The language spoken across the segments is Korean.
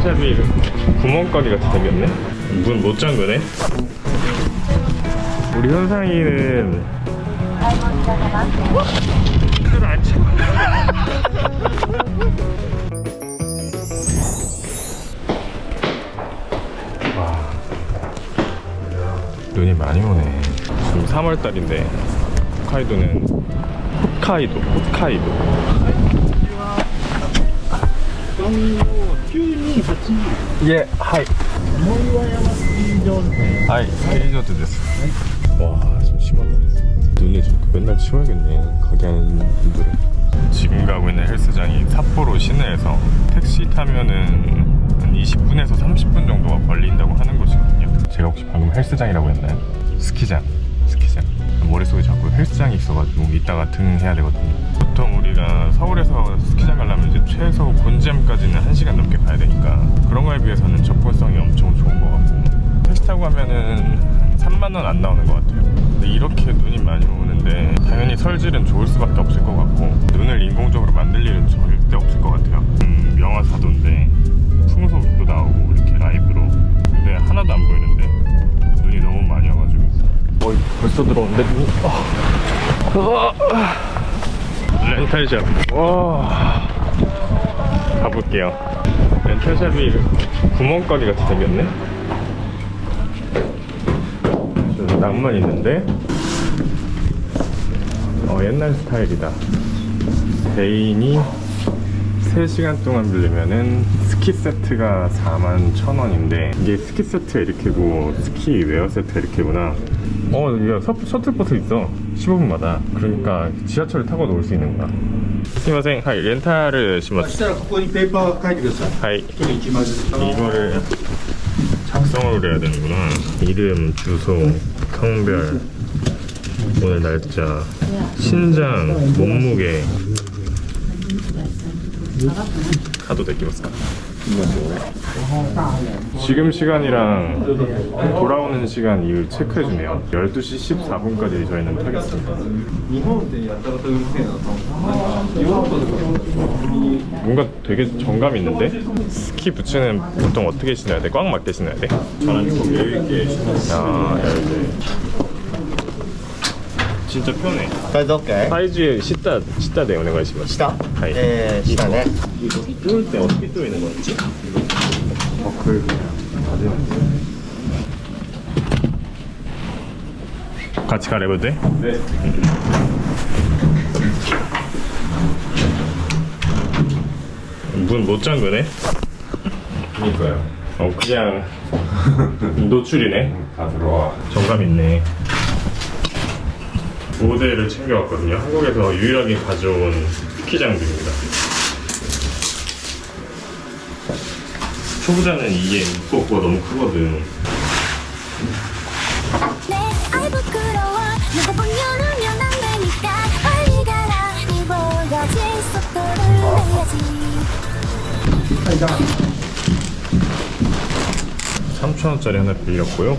렌탈샵이 구멍가게 같이 생겼네? 문 못 잠그네? 우리 현상이는. 와 눈이 많이 오네. 지금 3월달인데 홋카이도는 홋카이도 홋카이도 急にこっちに 예 하이 森和山スキー場ですね 하이 스테이저드 됐어 와 지금 심하다 눈이 좀 맨날 치워야겠네 가게 하는 분들은 지금 가고 있는 헬스장이 삿포로 시내에서 택시 타면은 한 20분에서 30분 정도가 걸린다고 하는 곳이거든요 제가 혹시 방금 헬스장이라고 했나요? 스키장 스키장 머릿속에 자꾸 헬스장이 있어가지고 이따가 등 해야 되거든요. 보통 우리가 서울에서 스키장 가려면 이제 최소 곤지암까지는 1시간 넘게 가야 되니까 그런 거에 비해서는 접근성이 엄청 좋은 것 같고. 택시 타고 가면은 3만 원 안 나오는 것 같아요. 근데 이렇게 눈이 많이 오는데 당연히 설질은 좋을 수밖에 없을 것 같고 눈을 인공적으로 만들 일은 절대 없을 것 같아요. 음, 영화 사도인데 풍속도 나오고 이렇게 라이브로. 근데 하나도 안 보이는데 눈이 너무 많이 와가지고 어 벌써 들어오는데? 눈이 아. 아. 렌탈샵. 와. 가볼게요. 렌탈샵이 구멍가게 같이 생겼네? 좀 낭만 있는데? 어 옛날 스타일이다. 대인이 3시간 동안 빌리면은 스키 세트가 4만 1천 원인데 이게 스키 세트 이렇게고 스키 웨어 세트 이렇게구나 어 이거 셔, 셔틀버스 있어 15분마다 그러니까 지하철을 타고 놀 수 있는 거야 스미마생 하이 렌탈을 しま そ 스 したらここにペーパー書いてください 하이 一人一枚ずつ 이거를 작성을 해야 되는구나. 이름, 주소, 성별, 오늘 날짜, 신장, 몸무게. 카드 되기ますか? 지금 시간이랑 돌아오는 시간 이후 체크해주네요 12시 14분까지 저희는 타겠습니다 뭔가 되게 정감 있는데? 스키 부츠는 보통 어떻게 신어야 돼? 꽉 맞게 신어야 돼? 저는 좀 여유있게 신어요 아, 네, 네. 진짜 편해. サイズ OK? 体重下下でお願いします。下はい。えー、下ね 뚫을 때 어떻게 뚫는 거지? 어그 같이 가려도 돼? 네. 문 못 잠그네? 그니까요. 어 그냥 노출이네. 다 들어와. 정감 있네. 모델을 챙겨왔거든요. 한국에서 유일하게 가져온 스키 장비입니다. 초보자는 이게 무겁고 너무 크거든. 내 아이부끄러워 누가 보면 울면 안 되니까 빨리 가라 이 보여진 속도를 내야지 3,000원짜리 하나 빌렸고요. 어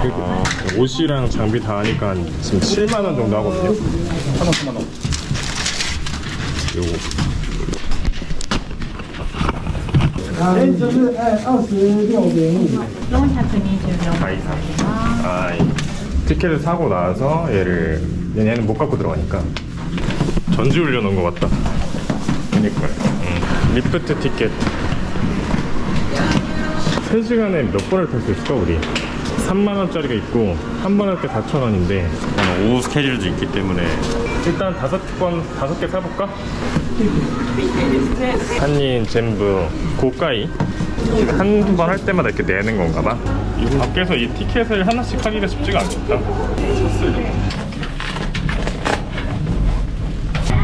아, 옷이랑 장비 다 하니까 지금 7만 원 정도 하거든요. 3만 원, 3만 원. 요거 え就是哎二十六点五 426 가이사. 아, 이 티켓을 사고 나서 얘를 얘는 못 갖고 들어가니까 전지 올려놓은 것 같다. 그니까요. 응. 리프트 티켓. 3시간에 몇 번을 탈 수 있을까 우리? 3만 원짜리가 있고 한 번 할 때 4천 원인데 오후 스케줄도 있기 때문에 일단 다섯 번 다섯 개 사볼까? 한인 전부 고가이 한두 번 할 때마다 이렇게 내는 건가 봐. 이 밖에서 이 티켓을 하나씩 하기가 쉽지가 않겠다.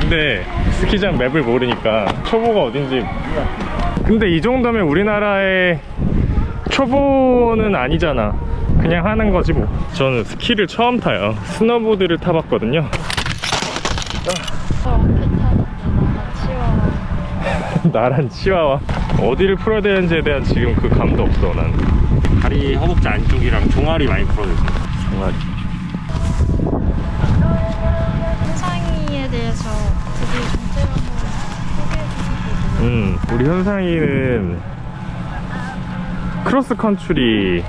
근데 스키장 맵을 모르니까 초보가 어딘지 그 근데 이 정도면 우리나라의 초보는 아니잖아. 그냥 하는 거지 뭐. 저는 스키를 처음 타요. 스노보드를 타봤거든요. 나란 치와와 어디를 풀어야 되는지에 대한 지금 그 감도 없어 난. 다리 허벅지 안쪽이랑 종아리 많이 풀어주세요. 정말 현상이에 대해서 되게 소개해 음, 우리 현상이는 크로스 컨트리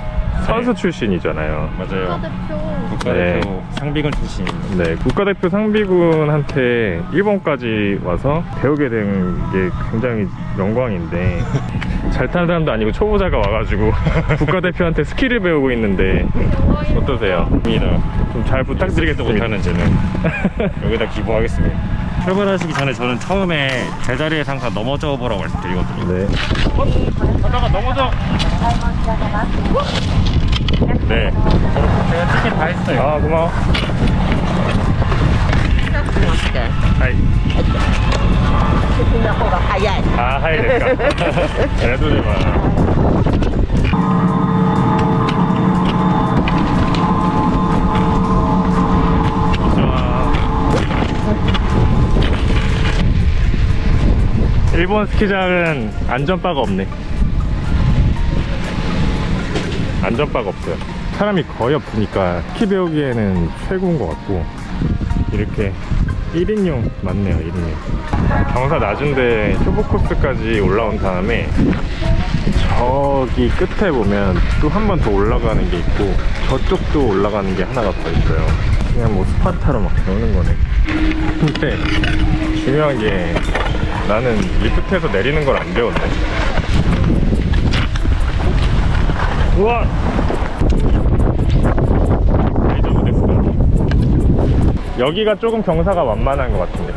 선수 출신이잖아요. 맞아요. 국가대표 국가대표 상비군 출신입니다. 네, 국가대표 상비군한테 일본까지 와서 배우게 된 게 굉장히 영광인데 잘 타는 사람도 아니고 초보자가 와가지고 국가대표한테 스킬을 배우고 있는데 어떠세요? 입니다. 좀 잘 부탁드리겠습니다. 못하는 저는 여기다 기부하겠습니다. 출발하시기 전에 저는 처음에 제자리에서 항상 넘어져 보라고 말씀드리거든요. 네. 가다가 넘어져. 네. 제가 치킨 다 했어요. 아, 고마워. 맛있게. 하이. 치킨 먹고가 하얀. 아, 하이 될까? 그래도 되나. 일본 스키장은 안전바가 없네 안전바가 없어요. 사람이 거의 없으니까 스키 배우기에는 최고인 것 같고 이렇게 1인용 맞네요 1인용. 경사 낮은데 쇼부 코스까지 올라온 다음에 저기 끝에 보면 또 한 번 더 올라가는 게 있고 저쪽도 올라가는 게 하나가 더 있어요. 그냥 뭐 스파타로 막 배우는 거네. 근데 중요한 게 나는 리프트에서 내리는 걸 안 배웠네 우와. 여기가 조금 경사가 완만한 것 같은데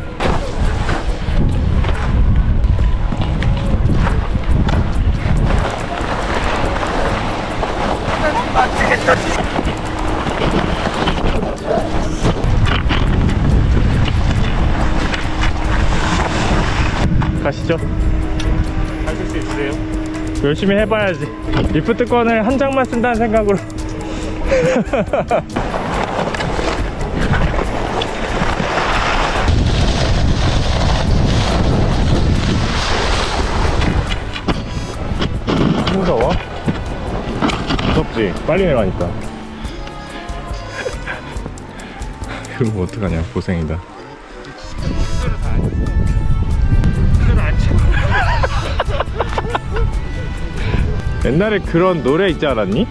가시죠? 열심히 해봐야지 리프트권을 한 장만 쓴다는 생각으로 무서워? 무섭지? 빨리 내려가니까 이거 어떡하냐 고생이다 옛날에 그런 노래 있지 않았니?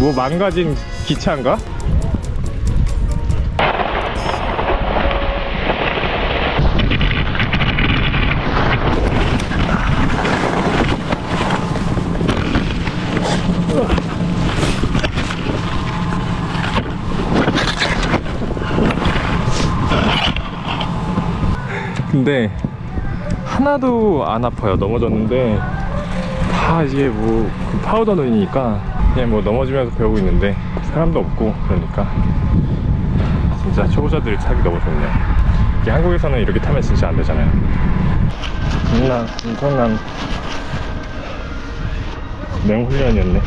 뭐 망가진 기차인가? 근데 하나도 안 아파요 넘어졌는데 다 이제 뭐그 파우더 눈이니까 그냥 뭐 넘어지면서 배우고 있는데 사람도 없고 그러니까 진짜 초보자들이 타기 너무 좋네요. 이게 한국에서는 이렇게 타면 진짜 안 되잖아요. 엄청난 엄청난 맹훈련이었네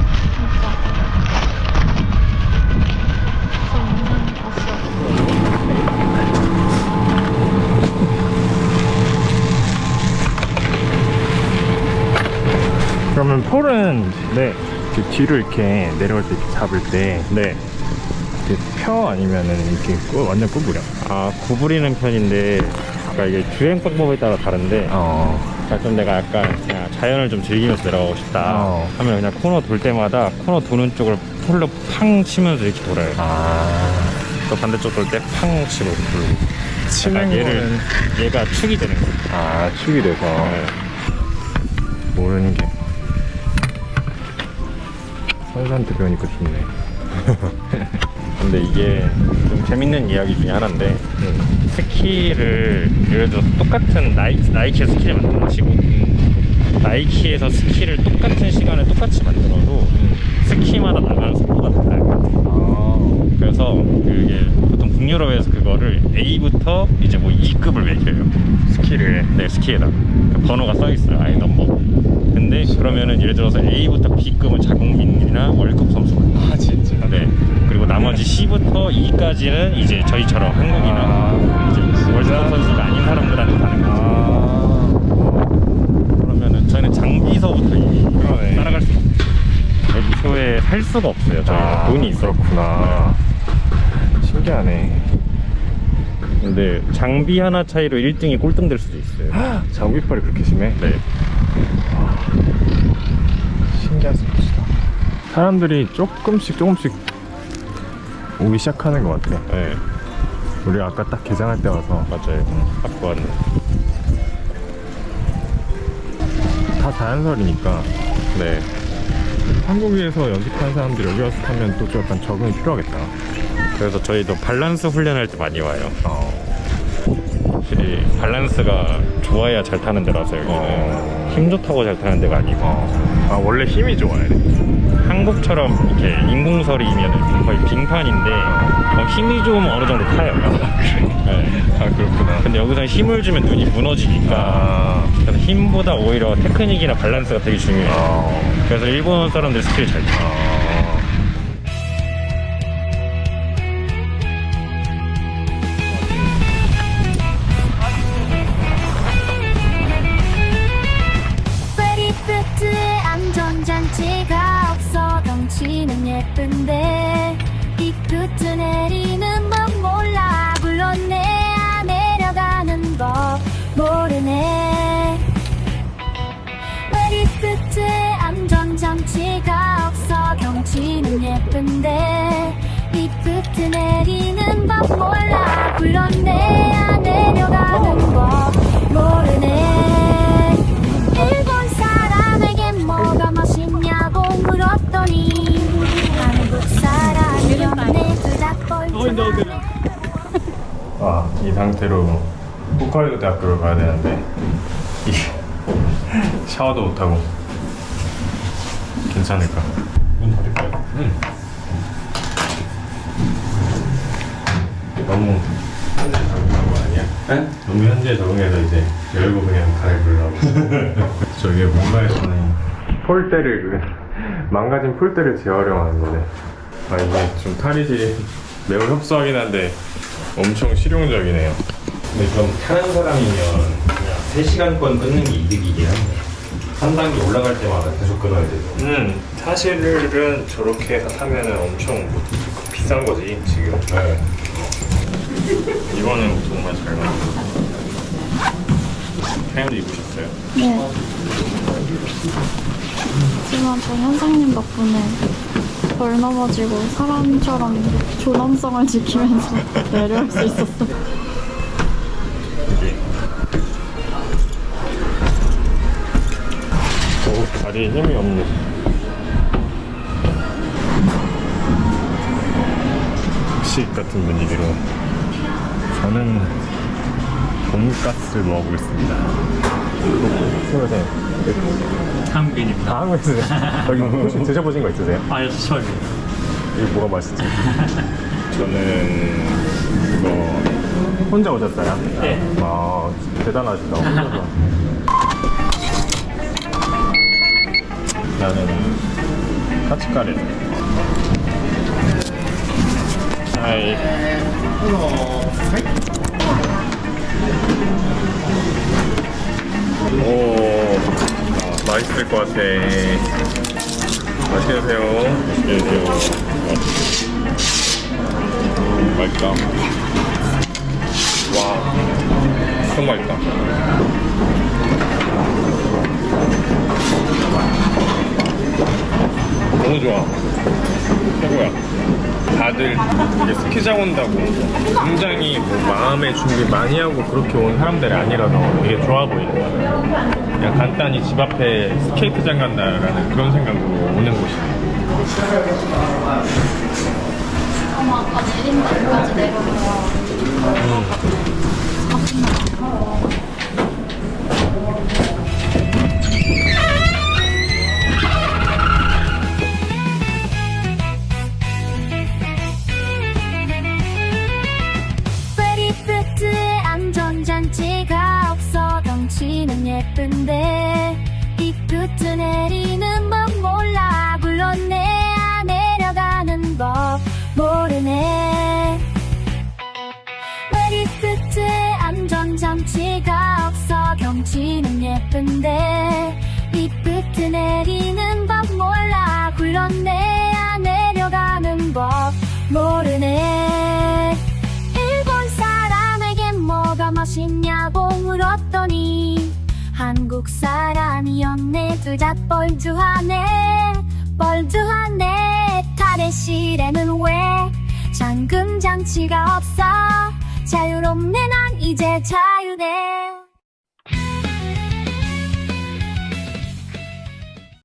그러면 폴은 네. 그 뒤로 이렇게 내려갈 때 이렇게 잡을 때 네. 이렇게 펴 아니면은 이렇게 꾸- 완전 구부려? 아, 구부리는 편인데, 그러니까 이게 주행 방법에 따라 다른데, 어. 그러니까 좀 내가 약간 그냥 자연을 좀 즐기면서 내려가고 싶다 어. 하면 그냥 코너 돌 때마다 코너 도는 쪽을 폴로 팡 치면서 이렇게 돌아요. 아. 또 반대쪽 돌 때 팡 치고 돌고. 치는 약간 얘를 거는 얘가 축이 되는 거예요. 아 축이 돼서 네. 모르는 게 선수한테 배우니까 좋네. 근데 이게 좀 재밌는 이야기 중에 하나인데 스키를 예를 들어 똑같은 나이, 나이키의 스키를 만들어치고 나이키에서 스키를 똑같은 시간에 똑같이 만들어도 스키마다 나가는 속도가 달라요. 아. 그래서 그게 보통 북유럽에서 그거를 A부터 이제 뭐 2급을 매겨요. 스키를 네, 스키에다 그 번호가 써 있어요. 아예 넘버. 근데 그러면은 예를 들어서 A부터 B급은 자국민이나 월급 선수가. 아 진짜 네. 그리고 나머지 C부터 E까지는 이제 저희처럼 한국이나 아, 이제? 월드컵 선수가 아닌 사람들한테 가는 거죠. 아 그러면은 저희는 장비서부터 이미 그러네. 따라갈 수 없어요. 애초에 살 수가 없어요. 저희는 아, 돈이 있어. 그렇구나 신기하네 근데 장비 하나 차이로 1등이 꼴등 될 수도 있어요. 장비빨이 그렇게 심해? 네. 신기한 스포츠다 사람들이 조금씩 조금씩 오기 시작하는 것 같아 네. 우리가 아까 딱 개장할 때 와서 맞아요. 갖고 왔네. 다 자연설이니까 네. 한국에서 연습하는 사람들이 여기 와서 타면 또좀 약간 적응이 필요하겠다 그래서 저희도 밸런스 훈련할 때 많이 와요. 어. 확실히 밸런스가 좋아야 잘 타는 데라서 여기는 어. 힘 좋다고 잘 타는 데가 아니고 아 원래 힘이 좋아야 돼 한국처럼 이렇게 인공설이면 거의 빙판인데 어, 힘이 좀 어느 정도 타요. 네. 아 그렇구나 근데 여기서 힘을 주면 눈이 무너지니까 아, 그래서 힘보다 오히려 테크닉이나 밸런스가 되게 중요해요. 어. 그래서 일본 사람들 스킬 잘 타. 아. 예쁜데 삐끗 내리는 법 몰라. 물론 내야 내려가는 법 모르네. 페리프트에 안전장치가 없어 덩치는 예쁜데 삐끗 내리는 법 몰라. 물론 내야 내려가는 법 모르네 아, 이 상태로 홋카이도 대학교를 가야 되는데 이 샤워도 못하고 괜찮을까? 문 닫을까요? 응 너무 현재 적응한 거 아니야? 네? 너무 현재 적응해서 이제 열고 그냥 갈아입으려고 저게 뭔가에서는 폴대를 그 망가진 폴대를 재활용하는 거네 아 이게 좀 탈의지 매우 협소하긴 한데 엄청 실용적이네요 근데 그럼 타는 사람이면 그냥 3시간권 끊는 게 이득이긴 한데 한 단계 올라갈 때마다 계속 끊어야 되죠. 음 사실은 저렇게 타면은 엄청 뭐 비싼 거지 지금 네. 이거는 정말 잘 나왔어 태연도 입으셨어요? 네. 하지만 저 현상님 덕분에 벌 넘어지고 사람처럼 존엄성을 지키면서 내려올 수 있었어. 오, 다리에 힘이 없네 식 같은 분위기로 저는 돈가스를 먹어보겠습니다 수고하세요 한국인입니다. 다 하고 있으세요? 여기 혹시 드셔보신 거 있으세요? 아, 처음이에요. 이게 뭐가 맛있지? 저는 이거 혼자 오셨어요? 네. 아 대단하시다 혼자서 나는 카츠카레 하이 오 아, 맛있을 것 같아 맛있게 드세요 맛있게 드세요 맛있다. 와, 엄청 맛있다. 너무 좋아. 최고야. 다들 이게 스키장 온다고 굉장히 뭐 마음의 준비 많이 하고 그렇게 온 사람들이 아니라서 되게 좋아 보이는 거야. 그냥 간단히 집 앞에 스케이트장 간다라는 그런 생각으로 오는 곳이야. 아까 내린 데까지 내려 서 리프트 내리는 법 몰라. 굴러내야 내려가는 법 모르네. 왜 리프트에 안전장치가 없어? 경치는 예쁜데 리프트 내리는 법 몰라. 굴러내야 내려가는 법 모르네. 일본 사람에게 뭐가 맛있냐고 물었더니 한국 사람이었네. 둘다 뻘쭘하네. 뻘쭘하네. 탈의실에는 왜? 잠금 장치가 없어. 자유롭네. 난 이제 자유네